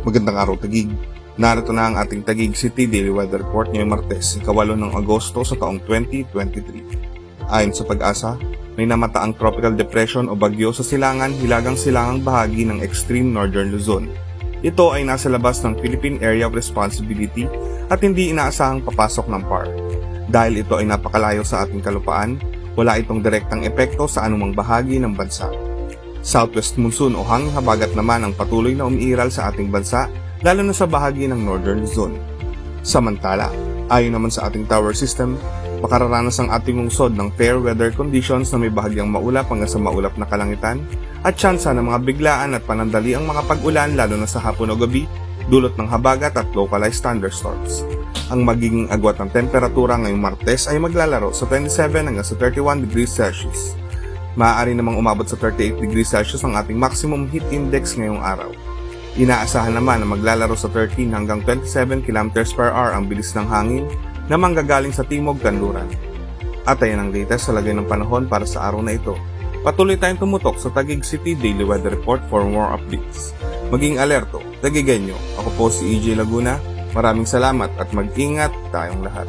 Magandang araw Tagig. Narito na ang ating Tagig City Daily Weather Report ngayong Martes, ikawalo ng Agosto sa taong 2023. Ayon sa pag-asa, may namataang tropical depression o bagyo sa silangan hilagang silangang bahagi ng extreme northern Luzon. Ito ay nasa labas ng Philippine Area of Responsibility at hindi inaasahang papasok ng PAR. Dahil ito ay napakalayo sa ating kalupaan, wala itong direktang epekto sa anumang bahagi ng bansa. Southwest monsoon o hanging habagat naman ang patuloy na umiiral sa ating bansa, lalo na sa bahagi ng northern Luzon. Samantala, ayon naman sa ating tower system, makararanas ang ating lungsod ng fair weather conditions na may bahagyang maulap hanggang sa maulap na kalangitan at tsansa ng mga biglaan at panandali ang mga pag-ulan lalo na sa hapon o gabi, dulot ng habagat at localized thunderstorms. Ang magiging agwat ng temperatura ngayong Martes ay maglalaro sa 27 hanggang sa 31 degrees Celsius. Maaari namang umabot sa 38 degrees Celsius ang ating maximum heat index ngayong araw. Inaasahan naman na maglalaro sa 13 hanggang 27 km per hour ang bilis ng hangin na manggagaling sa timog kanluran. At ayan ang latest sa lagay ng panahon para sa araw na ito. Patuloy tayong tumutok sa Taguig City Daily Weather Report for more updates. Maging alerto, Tagigenyo. Ako po si EJ Laguna. Maraming salamat at mag-ingat tayong lahat.